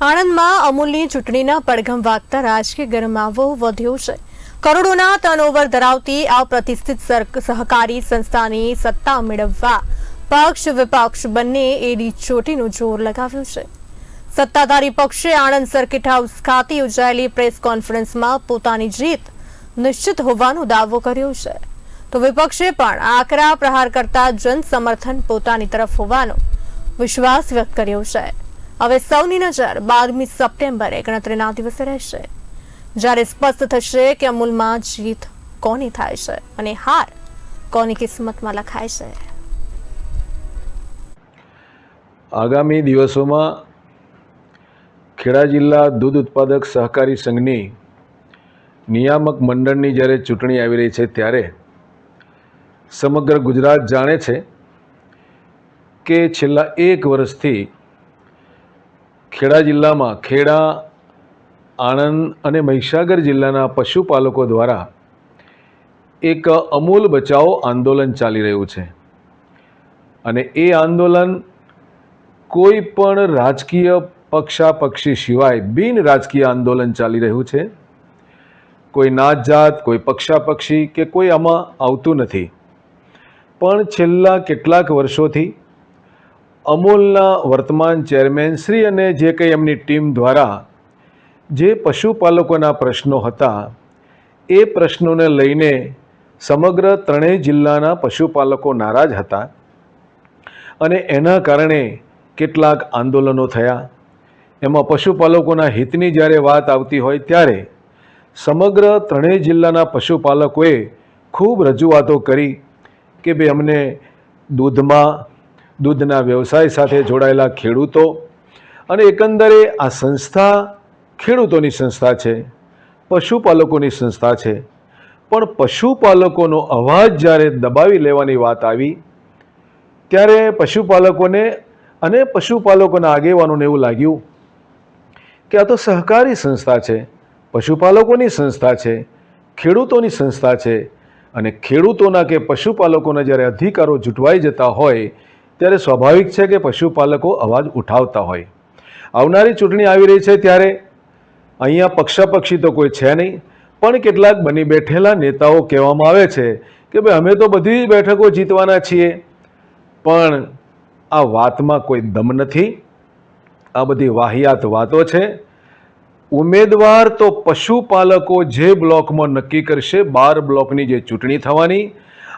આણંદમાં અમૂલની ચૂંટણીના પડઘમ વાગતા રાજકીય ગરમાવો વધ્યો છે. કરોડોના ટર્નઓવર ધરાવતી આ પ્રતિષ્ઠિત સહકારી સંસ્થાની સત્તા મેળવવા પક્ષ વિપક્ષ બંને એડી ચોટીનું જોર લગાવ્યું છે. સત્તાધારી પક્ષે આણંદ સર્કિટ હાઉસ ખાતે યોજાયેલી પ્રેસ કોન્ફરન્સમાં પોતાની જીત નિશ્ચિત હોવાનો દાવો કર્યો છે. તો વિપક્ષે પણ આકરા પ્રહાર કરતા જન સમર્થન પોતાની તરફ હોવાનો વિશ્વાસ વ્યક્ત કર્યો છે. હવે સૌની નજર બારમી સપ્ટેમ્બરે ગણતરીના દિવસે રહેશે. જ્યારે સ્પષ્ટ થશે કે અમૂલમાં જીત કોની થાય છે અને હાર કોની કિસ્મતમાં લખાય છે. આગામી દિવસોમાં ખેડા જિલ્લા દૂધ ઉત્પાદક સહકારી સંઘની નિયામક મંડળની જ્યારે ચૂંટણી આવી રહી છે ત્યારે સમગ્ર ગુજરાત જાણે છે કે છેલ્લા એક વર્ષથી ખેડા જિલ્લામાં ખેડા, આણંદ અને મહીસાગર જિલ્લાના પશુપાલકો દ્વારા એક અમૂલ બચાવો આંદોલન ચાલી રહ્યું છે. અને એ આંદોલન કોઈ પણ રાજકીય પક્ષાપક્ષી સિવાય બિન રાજકીય આંદોલન ચાલી રહ્યું છે. કોઈ નાત જાત કોઈ પક્ષાપક્ષી કે કોઈ આમાં આવતું નથી. પણ છેલ્લા કેટલાક વર્ષોથી અમૂલના વર્તમાન ચેરમેન શ્રી અને જે કંઈ એમની ટીમ દ્વારા જે પશુપાલકોના પ્રશ્નો હતા, એ પ્રશ્નોને લઈને સમગ્ર ત્રણેય જિલ્લાના પશુપાલકો નારાજ હતા અને એના કારણે કેટલાક આંદોલનો થયા. એમાં પશુપાલકોના હિતની જ્યારે વાત આવતી હોય ત્યારે સમગ્ર ત્રણેય જિલ્લાના પશુપાલકોએ ખૂબ રજૂઆતો કરી કે ભાઈ અમને દૂધમાં દૂધના વ્યવસાય સાથે જોડાયેલા ખેડૂતો અને એકંદરે આ સંસ્થા ખેડૂતોની સંસ્થા છે, પશુપાલકોની સંસ્થા છે. પણ પશુપાલકોનો અવાજ જ્યારે દબાવી લેવાની વાત આવી, ત્યારે પશુપાલકોને અને પશુપાલકોના આગેવાનોને એવું લાગ્યું કે આ તો સહકારી સંસ્થા છે, પશુપાલકોની સંસ્થા છે, ખેડૂતોની સંસ્થા છે. અને ખેડૂતોના કે પશુપાલકોના જ્યારે અધિકારો જૂટવાઈ જતા હોય ત્યારે સ્વાભાવિક છે કે પશુપાલકો અવાજ ઉઠાવતા હોય. આવનારી ચૂંટણી આવી રહી છે ત્યારે અહીંયા પક્ષાપક્ષી તો કોઈ છે નહીં, પણ કેટલાક બની બેઠેલા નેતાઓ કહેવામાં આવે છે કે ભાઈ, અમે તો બધી બેઠકો જીતવાના છીએ, પણ આ વાતમાં કોઈ દમ નથી. આ બધી વાહિયાત વાતો છે. ઉમેદવાર તો પશુપાલકો જે બ્લોકમાં નક્કી કરશે, બાર બ્લોકની જે ચૂંટણી થવાની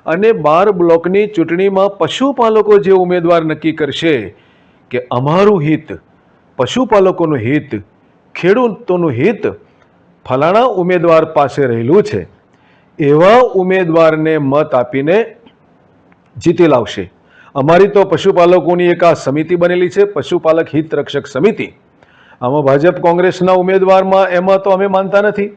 અને બાર બ્લોકની ચૂંટણીમાં પશુપાલકો જે ઉમેદવાર નક્કી કરશે કે અમારું હિત, પશુપાલકોનું હિત, ખેડૂતોનું હિત, ફલાણા ઉમેદવાર પાસે રહેલું છે, એવા ઉમેદવારને મત આપીને જીતી લાવશે. અમારી તો પશુપાલકોની એક આ સમિતિ બનેલી છે, પશુપાલક હિત રક્ષક સમિતિ. આમાં ભાજપ કોંગ્રેસના ઉમેદવારમાં એમાં તો અમે માનતા નથી.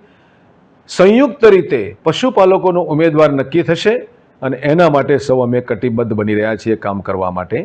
સંયુક્ત રીતે પશુપાલકોનો ઉમેદવાર નક્કી થશે. અને એના માટે સૌ અમે કટિબદ્ધ બની રહ્યા છીએ કામ કરવા માટે.